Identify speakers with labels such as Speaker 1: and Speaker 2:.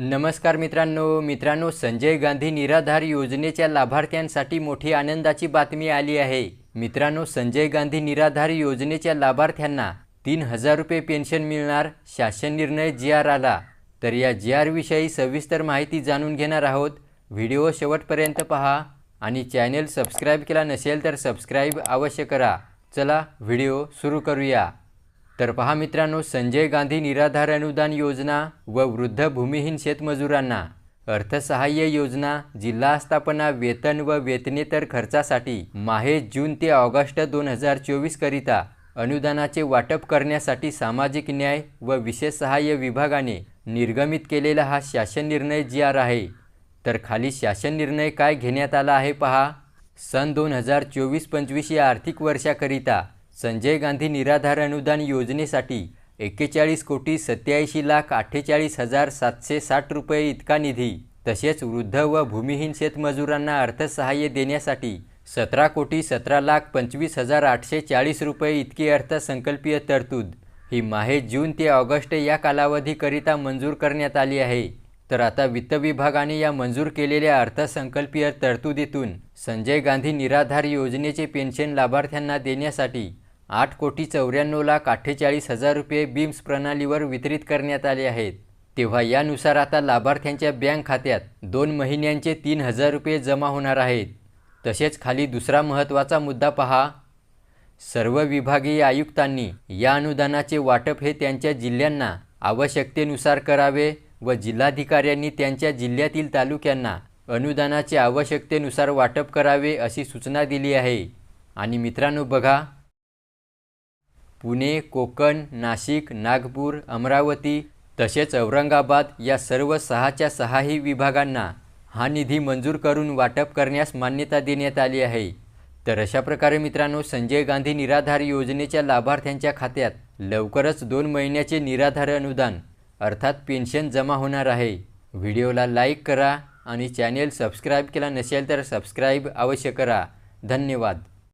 Speaker 1: नमस्कार मित्रांनो मित्रांनो संजय गांधी निराधार योजनेच्या लाभार्थ्यांसाठी मोठी आनंदाची बातमी आली आहे. मित्रांनो संजय गांधी निराधार योजनेच्या लाभार्थ्यांना तीन हजार रुपये पेन्शन मिळणार शासन निर्णय जी आर आला. तर या जी आर विषयी सविस्तर माहिती जाणून घेणार आहोत. व्हिडिओ शेवटपर्यंत पहा आणि चॅनेल सबस्क्राईब केला नसेल तर सबस्क्राईब अवश्य करा. चला व्हिडिओ सुरू करूया. तर पहा मित्रांनो संजय गांधी निराधार अनुदान योजना व वृद्ध भूमिहीन शेतमजुरांना अर्थसहाय्य योजना जिल्हा आस्थापना वेतन व वेतनेतर खर्चासाठी माहे जून ते ऑगस्ट दोन हजार चोवीसकरिता अनुदानाचे वाटप करण्यासाठी सामाजिक न्याय व विशेष सहाय्य विभागाने निर्गमित केलेला हा शासन निर्णय जी आर आहे. तर खाली शासन निर्णय काय घेण्यात आला आहे पहा. सन दोन हजार चोवीस पंचवीस या आर्थिक वर्षाकरिता संजय गांधी निराधार अनुदान योजनेसाठी एक्केचाळीस कोटी सत्याऐंशी लाख अठ्ठेचाळीस हजार सातशे साठ रुपये इतका निधी तसेच वृद्ध व भूमिहीन शेतमजुरांना अर्थसहाय्य देण्यासाठी सतरा कोटी सतरा लाख पंचवीस हजार आठशे चाळीस रुपये इतकी अर्थसंकल्पीय तरतूद. ही माहे जून ते ऑगस्ट या कालावधीकरिता मंजूर करण्यात आली आहे. तर आता वित्त विभागाने या मंजूर केलेल्या अर्थसंकल्पीय तरतुदीतून संजय गांधी निराधार योजनेचे पेन्शन लाभार्थ्यांना देण्यासाठी आठ कोटी चौऱ्याण्णव लाख अठ्ठेचाळीस हजार रुपये बीम्स प्रणालीवर वितरित करण्यात आले आहेत. तेव्हा यानुसार आता लाभार्थ्यांच्या बँक खात्यात दोन महिन्यांचे तीन हजार रुपये जमा होणार आहेत. तसेच खाली दुसरा महत्त्वाचा मुद्दा पहा. सर्व विभागीय आयुक्तांनी या अनुदानाचे वाटप हे त्यांच्या जिल्ह्यांना आवश्यकतेनुसार करावे व जिल्हाधिकाऱ्यांनी त्यांच्या जिल्ह्यातील तालुक्यांना अनुदानाचे आवश्यकतेनुसार वाटप करावे अशी सूचना दिली आहे. आणि मित्रांनो बघा पुणे कोकण नाशिक नागपूर अमरावती तसेच औरंगाबाद या सर्व सहाच्या सहाही विभागांना हा निधी मंजूर करून वाटप करण्यास मान्यता देण्यात आली आहे. तर अशा प्रकारे मित्रांनो संजय गांधी निराधार योजनेच्या लाभार्थ्यांच्या खात्यात लवकरच दोन महिन्याचे निराधार अनुदान अर्थात पेन्शन जमा होणार आहे. व्हिडिओला लाईक करा आणि चॅनेल सबस्क्राईब केला नसेल तर सबस्क्राईब अवश्य करा. धन्यवाद.